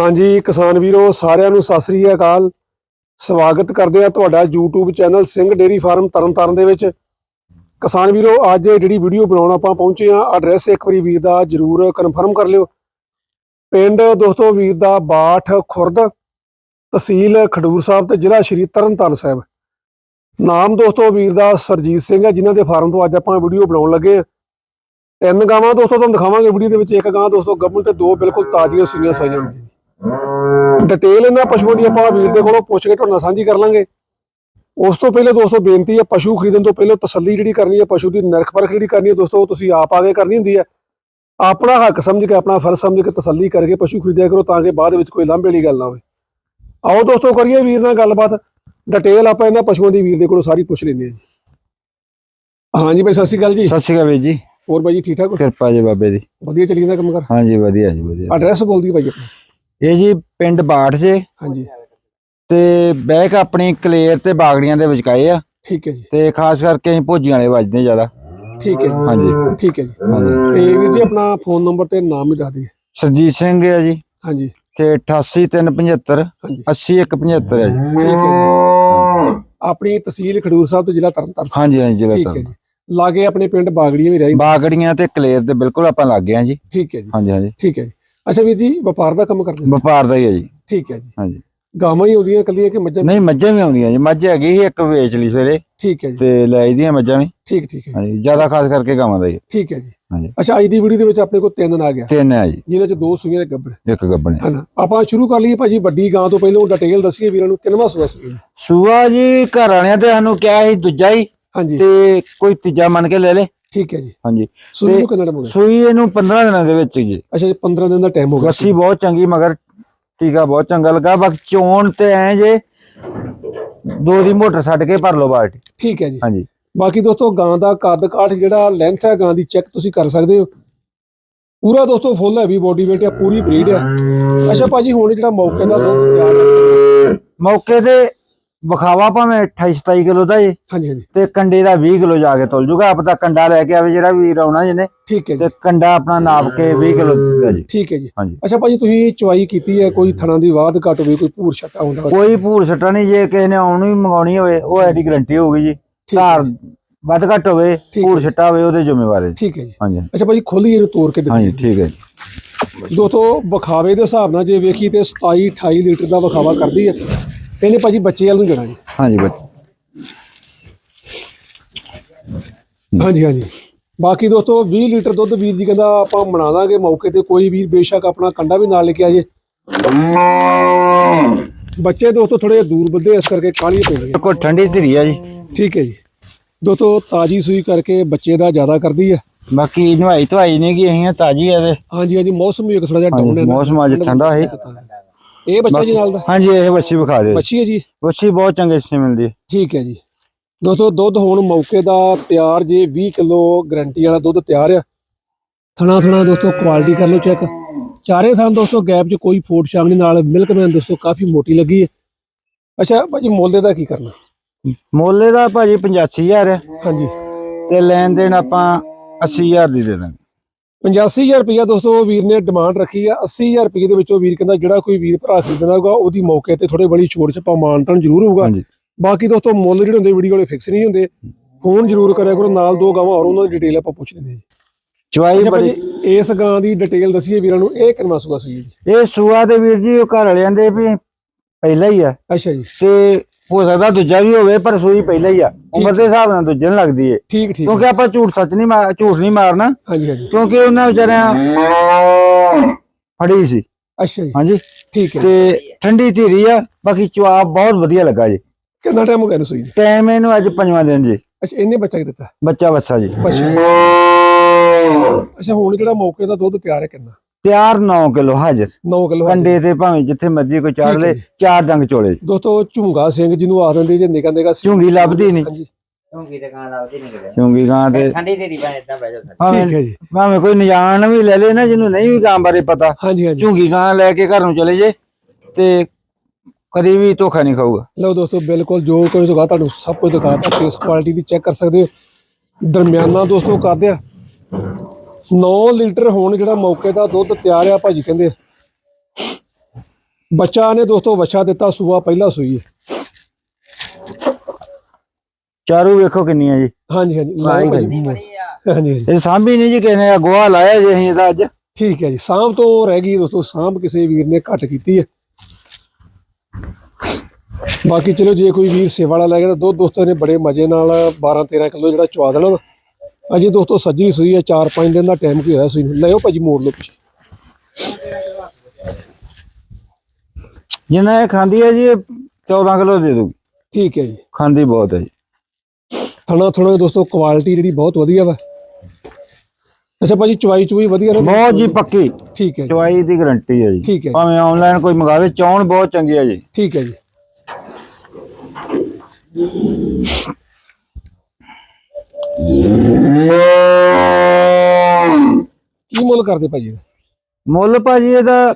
ਹਾਂਜੀ, ਕਿਸਾਨ ਵੀਰੋ, ਸਾਰਿਆਂ ਨੂੰ ਸਤਿ ਸ੍ਰੀ ਅਕਾਲ। ਸਵਾਗਤ ਕਰਦੇ ਆ ਤੁਹਾਡਾ YouTube channel Singh dairy farm Tarn Taran ਦੇ ਵਿੱਚ। ਕਿਸਾਨ ਵੀਰੋ, ਅੱਜ ਜਿਹੜੀ ਵੀਡੀਓ ਬਣਾਉਣ ਆਪਾਂ ਪਹੁੰਚੇ ਆ ਐਡਰੈਸ ਇੱਕ ਵਾਰੀ ਵੀਰ ਦਾ ਜਰੂਰ ਕਨਫਰਮ ਕਰ ਲਿਓ। ਪਿੰਡ ਦੋਸਤੋ ਵੀਰ ਦਾ ਬਾਠ ਖੁਰਦ, ਤਹਿਸੀਲ ਖਡੂਰ ਸਾਹਿਬ ਤੇ ਜ਼ਿਲ੍ਹਾ ਸ਼੍ਰੀ ਤਰਨਤਾਰਨ ਸਾਹਿਬ। ਨਾਮ ਦੋਸਤੋ ਵੀਰ ਦਾ ਸਰਜੀਤ ਸਿੰਘ ਹੈ, ਜਿਨ੍ਹਾਂ ਦੇ ਫਾਰਮ ਤੋਂ ਅੱਜ ਆਪਾਂ ਵੀਡੀਓ ਬਣਾਉਣ ਲੱਗੇ ਆ ਤਿੰਨ ਗਾਵਾਂ ਦੋਸਤੋ, ਤੁਹਾਨੂੰ ਦਿਖਾਵਾਂਗੇ ਵੀਡੀਓ ਦੇ ਵਿੱਚ। ਇੱਕ ਗਾਂ ਦੋਸਤੋ ਗੱਭਣ ਤੇ ਦੋ ਬਿਲਕੁਲ ਤਾਜ਼ੀਆਂ ਸੂਈਆਂ ਸਾਈਆਂ। ਨੇ ਡਿਟੇਲ ਇਹਨਾਂ ਪਸ਼ੂਆਂ ਦੀ ਆਪਾਂ ਵੀਰ ਦੇ ਕੋਲੋਂ ਪੁੱਛ ਕੇ ਤੁਹਾਡੇ ਨਾਲ ਸਾਂਝੀ ਕਰ ਲਾਂਗੇ। ਉਸ ਤੋਂ ਪਹਿਲੇ ਦੋਸਤੋ ਬੇਨਤੀ ਹੈ ਪਸ਼ੂ ਖਰੀਦਣ ਤੋਂ ਪਹਿਲਾਂ ਤਸੱਲੀ ਜਿਹੜੀ ਕਰਨੀ ਹੈ ਪਸ਼ੂ ਦੀ ਨਿਰਖ ਪਰਖ ਜਿਹੜੀ ਕਰਨੀ ਹੈ ਦੋਸਤੋ ਤੁਸੀਂ ਆਪ ਆ ਕੇ ਕਰਨੀ ਹੁੰਦੀ ਹੈ। ਆਪਣਾ ਹੱਕ ਸਮਝ ਕੇ ਆਪਣਾ ਫਰਜ਼ ਸਮਝ ਕੇ ਤਸੱਲੀ ਕਰਕੇ ਪਸ਼ੂ ਖਰੀਦਿਆ ਕਰੋ ਤਾਂ ਕਿ ਬਾਅਦ ਵਿੱਚ ਕੋਈ ਲਾਂਭੇ ਵਾਲੀ ਗੱਲ ਨਾ ਹੋਵੇ। ਆਓ ਦੋਸਤੋ ਕਰੀਏ ਵੀਰ ਨਾਲ ਗੱਲਬਾਤ। ਡਿਟੇਲ ਆਪਾਂ ਇਹਨਾਂ ਪਸ਼ੂਆਂ ਦੀ ਵੀਰ ਦੇ ਕੋਲੋਂ ਸਾਰੀ ਪੁੱਛ ਲੈਂਦੇ ਹਾਂ ਜੀ। ਹਾਂਜੀ ਭਾਈ ਸਤਿ ਸ਼੍ਰੀ ਅਕਾਲ ਜੀ। ਸਤਿ ਸ਼੍ਰੀ ਅਕਾਲ ਵੀਰ ਜੀ। ਹੋਰ ਭਾਈ ਜੀ ਠੀਕ ਠਾਕ? ਕਿਰਪਾ ਜੀ ਬਾਬੇ ਦੀ। ਵਧੀਆ ਚੱਲੀ ਜਾਂਦਾ ਕੰਮ ਕਰ ਹਾਂਜੀ ਵਧੀਆ ਜੀ ਵਧੀਆ। ਐਡਰੈਸ ਬੋਲਦੀ ਭਾਈ ਆਪਣਾ। ਇਹ ਜੀ ਪਿੰਡ ਬਾਠ ਜੇ। ਹਾਂਜੀ। ਤੇ ਬੈਕ ਆਪਣੀ ਕਲੇਰ ਤੇ ਬਾਗੜੀਆਂ ਦੇ ਵਿਚਕਾਏ ਆ। ਠੀਕ ਹੈ ਜੀ। ਤੇ ਖਾਸ ਕਰਕੇ ਅਸੀਂ ਭੋਜੀਆਂ ਵਾਲੇ ਵੱਜਦੇ ਜ਼ਿਆਦਾ। ਠੀਕ ਹੈ ਹਾਂਜੀ। ਠੀਕ ਹੈ ਜੀ। ਹਾਂਜੀ। ਤੇ ਵੀਰ ਜੀ ਆਪਣਾ ਫੋਨ ਨੰਬਰ ਤੇ ਨਾਮ ਵੀ ਦੱਸ ਦਿਓ। ਸਰਜੀਤ ਸਿੰਘ ਹੈ ਜੀ। ਹਾਂਜੀ। ਤੇ 88375 ਹਾਂਜੀ। 80175 ਹੈ ਜੀ। ਠੀਕ ਹੈ ਜੀ। ਆਪਣੀ ਤਹਿਸੀਲ ਖਡੂਰ ਸਾਹਿਬ ਤੋਂ ਜ਼ਿਲ੍ਹਾ ਤਰਨਤਾਰਨ ਹਾਂਜੀ ਹਾਂਜੀ ਜ਼ਿਲ੍ਹਾ ਹੈ ਤਰਨ ਜੀ ਲਾਗੇ ਆਪਣੇ ਪਿੰਡ ਬਾਗੜੀਆਂ ਵੀ ਰਹੀ ਬਾਗੜੀਆਂ ਤੇ ਕਲੇਰ ਤੇ ਬਿਲਕੁਲ ਆਪਾਂ ਲੱਗ ਆ ਜੀ। ਠੀਕ ਹੈ ਜੀ। ਹਾਂਜੀ ਹਾਂਜੀ। ਠੀਕ ਹੈ ਜੀ। ਅੱਛਾ ਵੀਰ ਜੀ ਵਪਾਰ ਦਾ ਕੰਮ ਕਰਦੇ ਹੋ? ਵਪਾਰ ਦਾ ਹੀ ਹੈ ਜੀ। ਠੀਕ ਹੈ ਜੀ। ਹਾਂਜੀ। ਗਾਵਾਂ ਹੀ ਆਉਂਦੀਆਂ ਕੱਲੀਆਂ ਕਿ ਮੱਝਾਂ ਨਹੀਂ ਮੱਝਾਂ ਵੀ ਆਉਂਦੀਆਂ ਜੀ। ਮੱਝ ਹੈਗੀ ਸੀ ਇੱਕ ਵੇਚ ਲਈ ਸਵੇਰੇ ਠੀਕ ਹੈ ਜੀ। ਤੇ ਲੈ ਆਈਦੀਆਂ ਮੱਝਾਂ ਵੀ। ਠੀਕ ਠੀਕ ਹੈ ਹਾਂਜੀ ਜ਼ਿਆਦਾ ਖਾਸ ਕਰਕੇ ਗਾਵਾਂ ਦਾ ਹੀ ਹੈ। ਠੀਕ ਹੈ ਜੀ। ਹਾਂਜੀ। ਅੱਛਾ ਅੱਜ ਦੀ ਵੀਡੀਓ ਦੇ ਵਿੱਚ ਆਪਣੇ ਕੋਲ ਤਿੰਨ ਆ। ਗਿਆ ਤਿੰਨ ਹੈ ਜੀ। ਜਿਨ੍ਹਾਂ ਚ ਦੋ ਸੂਈਆਂ ਤੇ ਗੱਬੜ। ਇੱਕ ਗੱਬਣ ਹੈ ਹਨਾ। ਆਪਾਂ ਸ਼ੁਰੂ ਕਰ ਲਈਏ ਭਾਜੀ ਵੱਡੀ ਗਾਂ ਤੋਂ ਪਹਿਲਾਂ ਡਿਟੇਲ ਦੱਸੀਏ ਵੀਰਾਂ ਨੂੰ ਕਿੰਨਵਾਂ ਸੂਆ ਸੂਈ ਸੂਆ ਜੀ ਘਰ ਵਾਲਿਆਂ ਤੇ ਸਾਨੂੰ ਕਿਹਾ ਸੀ ਦੂਜਾ ਹੀ ਹਾਂਜੀ। ਤੇ ਕੋਈ ਤੀਜਾ ਮੰਨ ਕੇ ਲੈ ਲੇ। ਠੀਕ ਹੈ ਜੀ। ਹਾਂਜੀ। ਸੂਈ ਨੂੰ ਕਿੰਨਾ ਟਾਈਮ ਹੋ ਗਿਆ? ਸੂਈ ਇਹਨੂੰ 15 ਦਿਨਾਂ ਦੇ ਵਿੱਚ ਜੀ। ਅੱਛਾ ਜੀ 15 ਦਿਨ ਦਾ ਟਾਈਮ ਹੋ ਗਿਆ ਗੱਸੀ ਬਹੁਤ ਚੰਗੀ ਮਗਰ ਟੀਕਾ ਬਹੁਤ ਚੰਗਾ ਲੱਗਾ। ਬਾਕੀ ਚੋਣ ਤੇ ਐ ਜੇ ਦੋ ਦੀ ਮੋਟਰ ਛੱਡ ਕੇ ਭਰ ਲਓ ਬਾਲਟੀ। ਠੀਕ ਹੈ ਜੀ। ਹਾਂਜੀ। ਬਾਕੀ ਦੋਸਤੋ ਗਾਂ ਦਾ ਕੱਦ ਕਾਠ ਜਿਹੜਾ ਲੈਂਥ ਹੈ ਗਾਂ ਦੀ ਚੈੱਕ ਤੁਸੀਂ ਕਰ ਸਕਦੇ ਹੋ। ਪੂਰਾ ਦੋਸਤੋ ਫੁੱਲ ਹੈਵੀ ਬੋਡੀ weight ਆ ਪੂਰੀ ਬਰੀਡ ਆ ਅੱਛਾ ਭਾਜੀ ਹੁਣ ਜਿਹੜਾ ਮੌਕੇ ਦਾ ਦੁੱਧ ਤਿਆਰ ਹੈ। ਮੌਕੇ ਤੇ ਵਿਖਾਵਾ ਭਾਵੇਂ 28 27 ਕਿਲੋ ਦਾ ਜੀ ਹਾਂਜੀ ਹਾਂਜੀ। ਤੇ ਕੰਡੇ ਦਾ 20 ਕਿਲੋ ਜਾ ਕੇ ਤੁਲ ਜੂਗਾ। ਆਪ ਤਾਂ ਕੰਡਾ ਲੈ ਕੇ ਆਵੇ ਜਿਹੜਾ ਵੀਰ ਆਉਣਾ ਜਿਹਨੇ ਠੀਕ ਹੈ ਜੀ। ਤੇ ਕੰਡਾ ਆਪਣਾ ਨਾਪ ਕੇ 20 ਕਿਲੋ ਦਾ ਜੀ। ਠੀਕ ਹੈ ਜੀ। ਹਾਂਜੀ। ਅੱਛਾ ਭਾਜੀ ਤੁਸੀਂ ਚੁਆਈ ਕੀਤੀ ਹੈ ਕੋਈ ਥਣਾ ਦੀ ਵਾਧ ਘਟ ਹੋਵੇ ਕੋਈ ਭੂਰ ਛੱਟਾ ਹੁੰਦਾ। ਕੋਈ ਭੂਰ ਸੱਟਾ ਨਹੀਂ ਜੇ ਕਿਸੇ ਨੇ ਆਉਣ ਮੰਗਾਉਣੀ ਹੋਵੇ ਉਹ ਐਡੀ ਗਰੰਟੀ ਹੋਊਗੀ ਜੀ। ਧਾਰ ਵੱਧ ਘੱਟ ਹੋਵੇ ਭੂਰ। ਛੱਟਾ ਹੋਵੇ ਉਹਦੇ ਜ਼ਿੰਮੇਵਾਰ ਹੈ ਠੀਕ ਹੈ ਜੀ। ਹਾਂਜੀ। ਅੱਛਾ ਭਾਜੀ ਖੋਲੀ ਇਹਨੂੰ ਤੋੜ ਕੇ ਹਾਂਜੀ ਦਿਖਾਈਏ ਠੀਕ ਹੈ ਜੀ। ਦੋਸਤੋ ਵਿਖਾਵੇ ਦੇ ਹਿਸਾਬ ਨਾਲ ਜੇ ਵੇਖੀ ਤੇ 27 28 ਲੀਟਰ ਦਾ ਵਿਖਾਵਾ ਕਰਦੀ ਹੈ। ਇਹਨੇ ਭਾਜੀ ਬੱਚੇ ਵਾਲ ਨੂੰ ਜਾਣਾ ਜੀ। ਹਾਂਜੀ ਬੱਚ ਹਾਂਜੀ ਹਾਂਜੀ। ਬਾਕੀ ਦੋਸਤੋ 20 ਲੀਟਰ ਦੁੱਧ ਵੀਰ ਜੀ ਕਹਿੰਦਾ ਆਪਾਂ ਬਣਾ ਦਾਂਗੇ ਮੌਕੇ ਤੇ ਕੋਈ ਵੀਰ ਬੇਸ਼ੱਕ ਆਪਣਾ ਕੰਡਾ ਵੀ ਨਾਲ ਲੈ ਕੇ ਆ ਜੇ। ਬੱਚੇ ਦੋਸਤੋ ਥੋੜੇ ਦੂਰ ਬੰਦੇ ਇਸ ਕਰਕੇ ਕਾਹਲੀ ਪੈਂਦੇ ਕੋ ਠੰਡੀ ਧੀਰੀ ਆ ਜੀ। ਠੀਕ ਹੈ ਜੀ। ਦੋਸਤੋ ਤਾਜੀ ਸੂਈ ਕਰਕੇ ਬੱਚੇ ਦਾ ਜ਼ਿਆਦਾ ਕਰਦੀ ਹੈ ਬਾਕੀ ਨਵਾਈ ਧਵਾਈ ਨਹੀਂ ਗਈ ਅਸੀਂ ਤਾਜੀ ਆ ਤੇ। ਹਾਂਜੀ ਹਾਂਜੀ ਮੌਸਮ ਵੀ ਥੋੜਾ ਜਿਹਾ ਡਾਊਨ ਹੈ। ਮੌਸਮ ਅੱਜ ਠੰਡਾ ਹੈ। ਇਹ ਬੱਚਾ ਜੀ ਨਾਲ ਦਾ? ਹਾਂਜੀ ਇਹ ਬੱਚੀ ਵਿਖਾ ਦਿਓ ਬੱਚੀ ਹੈ ਜੀ? ਬੱਚੀ ਬਹੁਤ ਚੰਗੇ ਸੇ ਮਿਲਦੀ। ਹੈ ਠੀਕ ਹੈ ਜੀ। ਦੋਸਤੋ ਦੁੱਧ ਹੁਣ ਮੌਕੇ ਦਾ ਤਿਆਰ ਜੇ 20 ਕਿਲੋ ਗਰੰਟੀ ਵਾਲਾ ਦੁੱਧ ਤਿਆਰ ਆ। ਥਣਾ ਥਣਾ ਦੋਸਤੋ ਕੁਆਲਿਟੀ ਕਰ ਲਓ ਚੈੱਕ ਚਾਰੇ ਥਾਂ ਦੋਸਤੋ ਗੈਪ 'ਚ ਕੋਈ ਫੋਟ ਸ਼ਾਮ ਨਹੀਂ। ਨਾਲ ਮਿਲਕਮੈਨ ਦੋਸਤੋ ਕਾਫੀ ਮੋਟੀ ਲੱਗੀ ਹੈ। ਅੱਛਾ ਭਾਜੀ ਮੁੱਲ ਦਾ ਕੀ ਕਰਨਾ? ਮੋਲੇ ਦਾ ਭਾਜੀ 85000 ਹੈ। ਹਾਂਜੀ। ਤੇ ਲੈਣ ਦੇਣ ਆਪਾਂ 80000 ਦੀ ਦੇ ਦਾਂਗੇ। 85000 ਰੁਪਇਆ ਦੋਸਤੋ ਵੀਰ ਨੇ ਡਿਮਾਂਡ ਰੱਖੀ ਆ। 80000 ਰੁਪਏ ਦੇ ਵਿੱਚੋਂ ਵੀਰ ਕਹਿੰਦਾ ਜਿਹੜਾ ਕੋਈ ਵੀਰ ਭਰਾ ਖਰੀਦਣਾ ਹੋਊਗਾ ਉਹਦੀ ਮੌਕੇ ਤੇ ਥੋੜੇ ਬੜੀ ਛੋਟ ਚ ਮਾਨਤਨ ਜ਼ਰੂਰ ਹੋਊਗਾ। ਹਾਂਜੀ। ਬਾਕੀ ਦੋਸਤੋ ਮੁੱਲ ਜਿਹੜੇ ਹੁੰਦੇ ਵੀਡੀਓ ਵਾਲੇ ਫਿਕਸ ਨਹੀਂ ਹੁੰਦੇ ਫੋਨ ਜ਼ਰੂਰ ਕਰਿਆ ਕਰੋ ਨਾਲ ਦੋ ਗਾਵਾਂ ਹੋਰ ਉਹਨਾਂ ਦੀ ਡਿਟੇਲ ਆਪਾਂ ਪੁੱਛ ਲੈਂਦੇ ਚਵਾਈ ਅੱਛਾ ਬੜੀ। ਇਸ ਗਾਂ ਦੀ ਡਿਟੇਲ ਦਸੀਏ ਵੀਰਾਂ ਨੂੰ ਇਹ ਕਿੰਨਾ ਸੂਆ ਜੀ? ਇਹ ਸੂਆ ਦੇ ਵੀਰ ਜੀ ਉਹ ਘਰ ਵਾਲਿਆਂ ਦੇ ਵੀ ਪਹਿਲਾ ਹੀ ਆ। ਅੱਛਾ ਜੀ। ਤੇ ਹੋ ਸਕਦਾ ਦੂਜਾ ਵੀ ਹੋਵੇ ਪਰ ਸੂਈ ਪਹਿਲਾ ਹੀ ਆ। ਉਮਰ ਦੇ ਹਿਸਾਬ ਨਾਲ ਦੂਜੇ ਨੂੰ ਲੱਗਦੀ ਏ। ਠੀਕ ਠੀਕ। ਕਿਉਂਕਿ ਆਪਾਂ ਝੂਠ ਸੱਚ ਨਹੀਂ ਮਾਰ ਝੂਠ ਨਹੀਂ ਮਾਰਨਾ। ਹਾਂਜੀ ਹਾਂਜੀ। ਕਿਉਂਕਿ ਉਹਨਾਂ ਵਿਚਾਰਿਆਂ ਫੜੀ ਸੀ। ਅੱਛਾ ਜੀ। ਹਾਂਜੀ। ਠੀਕ ਹੈ। ਤੇ ਠੰਡੀ ਧੀਰੀ ਆ ਬਾਕੀ ਜਵਾਬ ਬਹੁਤ ਵਧੀਆ ਲੱਗਾ ਜੀ। ਕਿੰਨਾ ਟਾਈਮ ਹੋ ਗਿਆ ਸੂਈ ਨੂੰ? ਟਾਈਮ ਇਹਨੂੰ ਅੱਜ ਪੰਜਵਾਂ ਦਿਨ ਜੀ। ਅੱਛਾ ਇਹਨੇ ਬੱਚਾ ਕੀ ਦਿੱਤਾ? ਬੱਚਾ ਬੱਸਾ ਜੀ। ਅੱਛਾ ਅੱਛਾ ਹੁਣ ਜਿਹੜਾ ਮੌਕੇ ਦਾ ਦੁੱਧ ਤਿਆਰ ਹੈ ਕਿੰਨਾ? ਤਿਆਰ 9 ਕਿਲੋ ਹਾਜ਼ਰ। 9 ਕਿਲੋ ਕੰਡੇ ਤੇ ਭਾਵੇਂ ਜਿੱਥੇ ਮਰਜ਼ੀ ਕੋਈ ਚਾੜ ਲੈ। ਚਾਰ ਡੰਗ ਚੋਲੇ। ਦੋਸਤੋ ਝੁੰਗਾ ਸਿੰਘ ਜਿਹਨੂੰ ਆ ਦਿੰਦੇ ਜੇ ਨਿਕਾ ਨਿਕਾ ਝੁੰਗੀ ਲੱਭਦੀ ਨਹੀਂ। ਝੁੰਗੀ ਤੇ ਕਾਂ ਲਾਉਂਦੀ ਨਹੀਂ ਕਿਤੇ। ਝੁੰਗੀ ਗਾਂ ਤੇ ਠੰਡੀ ਤੇਰੀ ਬਣ ਇਦਾਂ ਬਹਿ ਜਾ ਠੀਕ ਹੈ ਜੀ। ਭਾਵੇਂ ਕੋਈ ਨਜਾਣ ਵੀ ਲੈ ਲੇ ਨਾ ਜਿਹਨੂੰ ਨਹੀਂ ਵੀ ਗਾਂ ਬਾਰੇ ਪਤਾ। ਹਾਂਜੀ ਹਾਂਜੀ। ਝੁੰਗੀ ਗਾਂ ਲੈ ਕੇ ਘਰ ਨੂੰ ਚਲੇ ਜੇ ਤੇ ਕਦੀ ਵੀ ਧੋਖਾ ਨਹੀਂ ਖਾਊਗਾ। ਲਓ ਦੋਸਤੋ ਬਿਲਕੁਲ ਜੋ ਕੁਝ ਦਿਖਾ ਤੁਹਾਨੂੰ ਸਭ ਕੁਝ ਦਿਖਾਤਾ ਫੇਸ ਕੁਆਲਿਟੀ ਦੀ ਚੈੱਕ ਕਰ ਸਕਦੇ ਹੋ। ਦਰਮਿਆਨਾ ਦੋਸਤੋ ਕਰਦੇ ਆ। 9 ਲੀਟਰ ਹੋਣ ਜਿਹੜਾ ਮੌਕੇ ਦਾ ਦੁੱਧ ਤਿਆਰ ਆ ਭਾਜੀ ਕਹਿੰਦੇ। ਬੱਚਾ ਨੇ ਦੋਸਤੋ ਵੱਛਾ ਦਿੱਤਾ ਸੂਆ ਪਹਿਲਾ ਸੂਈ ਚਾਰੂ ਵੇਖੋ ਕਿੰਨੀਆਂ ਜੀ। ਹਾਂਜੀ ਹਾਂਜੀ। ਭਾਜੀ। ਆ। ਹਾਂਜੀ ਹਾਂਜੀ। ਇਹ ਸਾਂਭੀ ਨਹੀਂ ਜੀ ਕਿਸੇ ਨੇ ਗੋਹਾ ਲਾਇਆ ਜੀ ਅਸੀਂ ਇਹਦਾ ਅੱਜ। ਠੀਕ ਹੈ ਜੀ ਸਾਂਭ ਤੋਂ ਰਹਿ ਗਈ ਦੋਸਤੋ ਸਾਂਭ ਕਿਸੇ ਵੀਰ ਨੇ ਘੱਟ ਕੀਤੀ ਹੈ ਬਾਕੀ ਚਲੋ ਜੇ ਕੋਈ ਵੀਰ ਸੇਵਾ ਵਾਲਾ ਲੈ ਗਿਆ ਤਾਂ ਦੋ ਦੋਸਤਾਂ ਨੇ ਬੜੇ ਮਜ਼ੇ ਨਾਲ 12 13 ਕਿਲੋ ਜਿਹੜਾ ਚਵਾ ਦੇਣਾ। ਅਜੇ ਦੋਸਤੋ ਸੱਜੀ ਸੂਈ ਹੈ 4-5 ਦਿਨ ਦਾ ਟਾਈਮ ਕੀ ਹੋਇਆ ਸੂਈ ਨੂੰ। ਲਿਓ ਭਾਜੀ ਮੋੜ ਲਓ ਪਿੱਛੇ। ਜਿੰਨਾ ਇਹ ਖਾਂਦੀ ਹੈ ਜੀ ਇਹ 14 ਕਿਲੋ ਦੇ ਦੂਗੀ ਠੀਕ ਹੈ ਜੀ। ਖਾਂਦੀ ਬਹੁਤ ਹੈ ਜੀ। ਥਣਾ ਥਣਾ ਦੋਸਤੋ ਕੁਆਲਿਟੀ ਜਿਹੜੀ ਬਹੁਤ ਵਧੀਆ ਵਾ। ਅੱਛਾ ਭਾਜੀ ਚਵਾਈ ਚੁਈ ਵਧੀਆ ਨਾ? ਬਹੁਤ ਜੀ ਪੱਕੀ। ਠੀਕ ਹੈ ਚਵਾਈ ਦੀ ਗਰੰਟੀ ਹੈ ਜੀ। ਠੀਕ ਹੈ ਭਾਵੇਂ ਆਨਲਾਈਨ ਕੋਈ ਮੰਗਾਵੇ ਚੌਣ ਬਹੁਤ ਚੰਗੀ ਹੈ ਜੀ। ਠੀਕ ਹੈ ਜੀ। ਕੀ ਮੁੱਲ ਕਰਦੇ ਭਾਜੀ ਇਹਦਾ? ਮੁੱਲ ਭਾਜੀ ਇਹਦਾ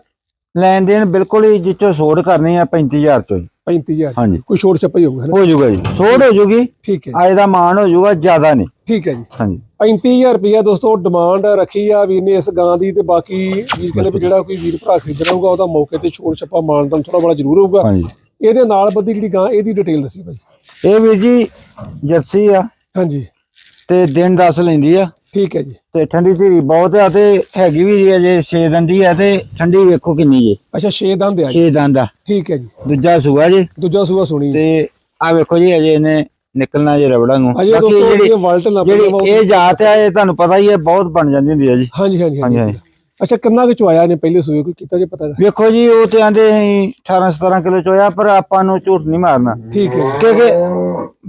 ਲੈਣ ਦੇਣ ਬਿਲਕੁਲ ਹੀ ਜਿੱਚੋ ਸੋੜ ਕਰਨੀ ਆ 35000 ਚੋਂ ਜੀ 35000 ਹਾਂਜੀ। ਕੋਈ ਛੋਟ ਛੱਪਾ ਹੀ ਹੋਊਗਾ ਹੈ ਜਾਊਗਾ ਜੀ। ਸੋੜ ਹੋ ਜਾਊਗੀ ਠੀਕ ਹੈ ਜੀ, ਦਾ ਮਾਨ ਹੋ ਜਾਊਗਾ ਜ਼ਿਆਦਾ ਨਹੀਂ। ਠੀਕ ਹੈ ਜੀ। ਹਾਂਜੀ। 35000 ਰੁਪਇਆ ਦੋਸਤੋ ਡਿਮਾਂਡ ਰੱਖੀ ਆ ਵੀਰ ਨੇ ਇਸ ਗਾਂ ਦੀ ਤੇ ਬਾਕੀ ਵੀਰ ਕਹਿੰਦੇ ਵੀ ਜਿਹੜਾ ਕੋਈ ਵੀਰ ਭਰਾ ਖਰੀਦਣਾ ਹੋਊਗਾ ਉਹਦਾ ਮੌਕੇ ਤੇ ਛੋਟ ਛੱਪਾ ਮਾਨਦਾਨ ਥੋੜਾ ਬੜਾ ਜ਼ਰੂਰ ਹੋਊਗਾ। ਹਾਂਜੀ। ਇਹਦੇ ਨਾਲ ਬੱਦੀ ਜਿਹੜੀ ਗਾਂ ਇਹਦੀ ਡਿਟੇਲ ਦੱਸੀ ਭਾਜੀ ਇਹ ਵੀਰ ਜੀ ਜਰਸੀ ਆ। ਹਾਂਜੀ। ਤੇ ਦਿਨ ਦੱਸ ਲੈਂਦੀ ਆ। ਠੀਕ ਹੈ ਜੀ। ਤੇ ਠੰਡੀ ਧੀਰੀ ਬਹੁਤ ਆ ਤੇ ਹੈਗੀ ਵੀ ਜੀ ਅਜੇ 6 ਦਿਨ ਦੀ ਆ ਤੇ ਠੰਡੀ ਵੇਖੋ ਕਿੰਨੀ ਜੀ। ਅੱਛਾ 6 ਦੰਦ ਆ ਜੀ। 6 ਦਿਨ ਦਾ ਠੀਕ ਹੈ ਜੀ। ਦੂਜਾ ਸੂਆ ਜੀ। ਦੂਜਾ ਸੂਆ ਸੁਣੀ ਤੇ ਆ ਵੇਖੋ ਜੀ ਅਜੇ ਇਹਨੇ ਨਿਕਲਣਾ ਜੇ ਰਬੜਾ ਨੂੰ। ਬਾਕੀ ਜਿਹੜੀ ਇਹ ਵਲਟ ਨਾ ਜਿਹੜੀ ਇਹ ਜਾਤ ਆ ਇਹ ਤੁਹਾਨੂੰ ਪਤਾ ਹੀ ਹੈ ਬਹੁਤ ਬਣ ਜਾਂਦੀ ਹੁੰਦੀ ਹੈ ਜੀ। ਹਾਂਜੀ ਹਾਂਜੀ ਹਾਂਜੀ, ਅੱਛਾ ਕਿੰਨਾ ਕੁ ਚਵਾਇਆ ਨੇ ਪਹਿਲੇ ਸੂਏ ਕੋਈ ਕੀਤਾ ਜੇ ਪਤਾ? ਵੇਖੋ ਜੀ ਉਹ ਤੇ ਆਂਦੇ 18 17 ਕਿਲੋ ਚੋਇਆ ਪਰ ਆਪਾਂ ਨੂੰ ਝੂਠ ਨਹੀਂ ਮਾਰਨਾ। ਠੀਕ ਹੈ ਕਿਉਂਕਿ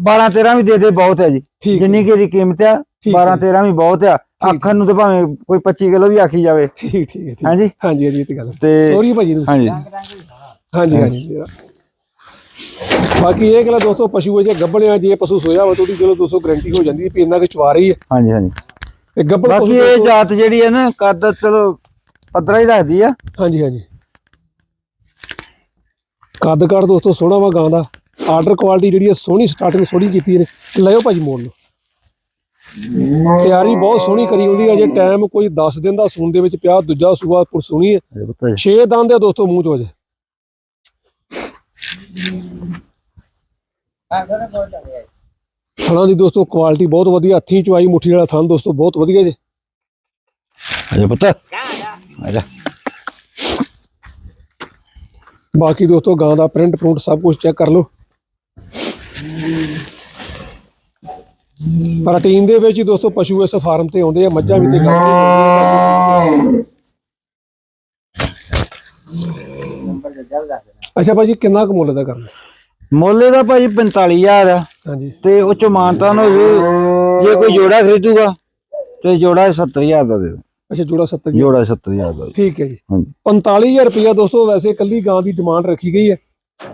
12 13 ਵੀ ਦੇ ਦੇ ਬਹੁਤ ਹੈ ਜੀ। ਜਿੰਨੀ ਕਿ ਦੀ ਕੀਮਤ ਆ ਠੀਕ 12 13 ਵੀ ਬਹੁਤ ਆ। ਆਖਣ ਨੂੰ ਤੇ ਭਾਵੇਂ ਕੋਈ 25 ਕਿਲੋ ਵੀ ਆਖੀ ਜਾਵੇ। ਠੀਕ ਠੀਕ ਹੈ ਹਾਂਜੀ? ਹਾਂਜੀ ਹਾਂਜੀ ਇਹ ਤੇ ਗੱਲ ਹੈ। ਤੇ ਤੋਰੀ ਭਾਜੀ ਨੂੰ ਹਾਂਜੀ। ਹਾਂਜੀ ਹਾਂਜੀ। ਜਰਾ। ਬਾਕੀ ਇਹ ਗੱਲ ਦੋਸਤੋ ਪਸ਼ੂ ਜੇ ਗੱਬਣਿਆ ਜੇ ਪਸ਼ੂ ਸੋਇਆ ਹੋਵੇ ਤਾਂ ਉਹਦੀ ਚਲੋ ਦੋਸਤੋ ਗਰੰਟੀ ਹੋ ਜਾਂਦੀ ਹੈ ਵੀ ਇੰਨਾ ਕਿ ਚਵਾ ਰਹੀ ਹੈ ਹਾਂਜੀ ਹਾਂਜੀ। ਤੇ ਗੱਬਣ ਬਾਕੀ ਇਹ ਜਾਤ ਜਿਹੜੀ ਹੈ ਨਾ ਕੱਦ ਚਲੋ ਪੱਧਰਾ ਹੀ ਰੱਖਦੀ ਆ। ਹਾਂਜੀ ਹਾਂਜੀ। ਕੱਦ ਕਾਠ ਦੋਸਤੋ ਸੋਹਣਾ ਵਾ ਗਾਂ ਦਾ। ਆਰਡਰ ਕੁਆਲਿਟੀ ਜਿਹੜੀ ਹੈ ਸੋਹਣੀ ਸਟਾਰਟਿੰਗ ਸੋਹਣੀ ਕੀਤੀ ਨੇ ਲਿਓ ਭਾਜੀ ਮੋੜ ਲਓ। ਤਿਆਰੀ ਬਹੁਤ ਸੋਹਣੀ ਕਰੀ ਹੁੰਦੀ ਹੈ ਜੇ ਟਾਈਮ ਕੋਈ 10 ਦਿਨ ਦਾ ਸੂਣ ਦੇ ਵਿੱਚ ਪਿਆ ਦੂਜਾ ਸੂਆ ਪੁਰ ਸੋਹਣੀ ਹੈ। 6 ਦੰਦ ਦੇ ਦੋਸਤੋ ਮੂੰਹ ਚ ਹੋ ਜੇ ਥਣਾਂ ਦੀ ਦੋਸਤੋ ਕੁਆਲਿਟੀ ਬਹੁਤ ਵਧੀਆ ਹੱਥੀਂ ਚੁਆਈ ਮੁੱਠੀ ਵਾਲਾ ਥਣ ਦੋਸਤੋ ਬਹੁਤ ਵਧੀਆ ਜੇ। ਅਜੇ ਪੁੱਤ। ਆਜਾ ਬਾਕੀ ਦੋਸਤੋ ਗਾਂ ਦਾ ਪ੍ਰਿੰਟ ਪ੍ਰਿੰਟ ਸਭ ਕੁਝ ਚੈੱਕ ਕਰ ਲਓ। ਪ੍ਰੋਟੀਨ ਦੇ ਵਿੱਚ ਹੀ ਦੋਸਤੋ ਪਸ਼ੂ ਇਸ ਫਾਰਮ ਤੇ ਆਉਂਦੇ ਆ ਮੱਝਾਂ ਵੀ ਤੇ ਦੇਣਾ ਅੱਛਾ ਭਾਜੀ ਕਿੰਨਾ ਕੁ ਮੁੱਲ ਦਾ ਕਰਨਾ? ਮੁੱਲ ਦਾ ਭਾਜੀ 45000 ਆ। ਹਾਂਜੀ। ਤੇ ਉਹ ਚ ਮਾਨਤਾ ਹੋ ਜੂ ਜੇ ਕੋਈ ਜੋੜਾ ਖਰੀਦੂਗਾ ਤੇ ਜੋੜਾ 70000 ਦਾ ਦੇ ਦਿਓ। ਅੱਛਾ ਜੋੜਾ 70 ਜੀ ਜੋੜਾ 70000 ਦਾ। ਠੀਕ ਹੈ ਜੀ। ਹਾਂਜੀ। 45000 ਰੁਪਇਆ ਦੋਸਤੋ ਵੈਸੇ ਕੱਲੀ ਗਾਂ ਦੀ ਡਿਮਾਂਡ ਰੱਖੀ ਗਈ ਹੈ।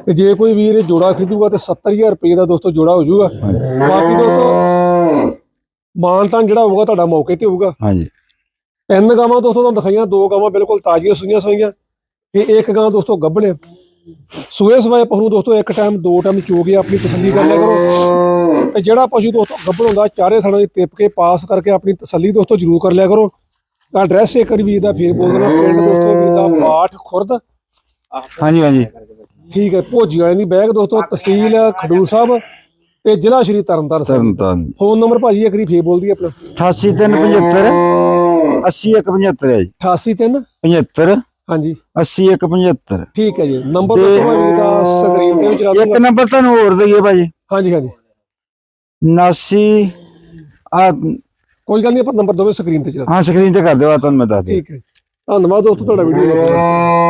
ਤੇ ਜੇ ਕੋਈ ਵੀਰ ਇਹ ਜੋੜਾ ਖਰੀਦੂਗਾ ਤੇ 70000 ਰੁਪਏ ਦਾ ਦੋਸਤੋ ਜੋੜਾ ਹੋ ਜਾਊਗਾ। ਬਾਕੀ ਦੋਸਤੋ ਮਾਨਤਾਨ ਜਿਹੜਾ ਹੋਊਗਾ ਤੁਹਾਡਾ ਮੌਕੇ ਤੇ ਹੋਊਗਾ। ਹਾਂਜੀ। ਤਿੰਨ ਗਾਵਾਂ ਦੋਸਤੋ ਤੁਹਾਨੂੰ ਦਿਖਾਈਆਂ ਦੋ ਗਾਵਾਂ ਬਿਲਕੁਲ ਤਾਜ਼ੀਆਂ ਸੂਈਆਂ ਸੂਈਆਂ। ਤੇ ਇੱਕ ਗਾਂ ਦੋਸਤੋ ਗੱਭਣੇ। ਸੂਏ ਸਵਾਏ ਪਸ਼ੂ ਦੋਸਤੋ ਇੱਕ ਟਾਈਮ ਦੋ ਟਾਈਮ ਚੋ ਕੇ ਆਪਣੀ ਤਸੱਲੀ ਕਰ ਲਿਆ ਕਰੋ। ਤੇ ਜਿਹੜਾ ਪਸ਼ੂ ਦੋਸਤੋ ਗੱਭਣ ਹੁੰਦਾ ਚਾਰੇ ਥਣਾਂ ਦੀ ਤਿਪ ਕੇ ਪਾਸ ਕਰਕੇ ਆਪਣੀ ਤਸੱਲੀ ਦੋਸਤੋ ਜ਼ਰੂਰ ਕਰ ਲਿਆ ਕਰੋ। ਐਡਰੈਸ ਇੱਕ ਵਾਰੀ ਵੀਰ ਦਾ ਫੇਰ ਬੋਲ ਦੇਣਾ ਪਿੰਡ ਦੋਸਤੋ ਵੀਰ ਦਾ ਬਾਠ ਖੁਰਦ। ਹਾਂਜੀ ਹਾਂਜੀ। ਠੀਕ ਹੈ ਭੋਜੀ ਵਾਲੇ ਦੀ ਬੈਗ ਦੋਸਤੋ ਤਹਿਸੀਲ ਖਡੂਰ ਸਾਹਿਬ ਤੇ ਜ਼ਿਲ੍ਹਾ ਸ਼੍ਰੀ ਤਰਨਤਾਰਨ ਸਾਹਿਬ। ਤਰਨ ਤਾਰਨ ਫੋਨ ਨੰਬਰ ਭਾਜੀ ਇੱਕ ਵਾਰੀ ਫੇਰ ਬੋਲਦੀ ਆਪਣਾ। 88375 80175 ਹੈ ਜੀ। 883 75 ਹਾਂਜੀ। 80175 ਠੀਕ ਹੈ ਜੀ। ਨੰਬਰ ਦੋਸਤੋ ਵੀਰ ਦਾ ਸਕਰੀਨ ਤੇ ਵੀ ਚਲਾ ਇੱਕ ਦੂੰਗਾ। ਨੰਬਰ ਤੁਹਾਨੂੰ ਹੋਰ ਦਈਏ ਭਾਜੀ। ਹਾਂਜੀ ਹਾਂਜੀ। 79 ਆ ਕੋਈ ਗੱਲ ਨਹੀਂ ਆਪਾਂ ਨੰਬਰ ਦੋਵੇਂ ਸਕਰੀਨ ਤੇ ਚਲਾ ਹਾਂ ਸਕਰੀਨ ਤੇ ਕਰ ਦਿਓ ਆ ਤੁਹਾਨੂੰ ਮੈਂ ਦੱਸ ਦਿਆਂ। ਠੀਕ ਹੈ ਧੰਨਵਾਦ ਦੋਸਤੋ ਤੁਹਾਡਾ ਵੀਡੀਓ ਦੇਖਣ ਵਾਸਤੇ।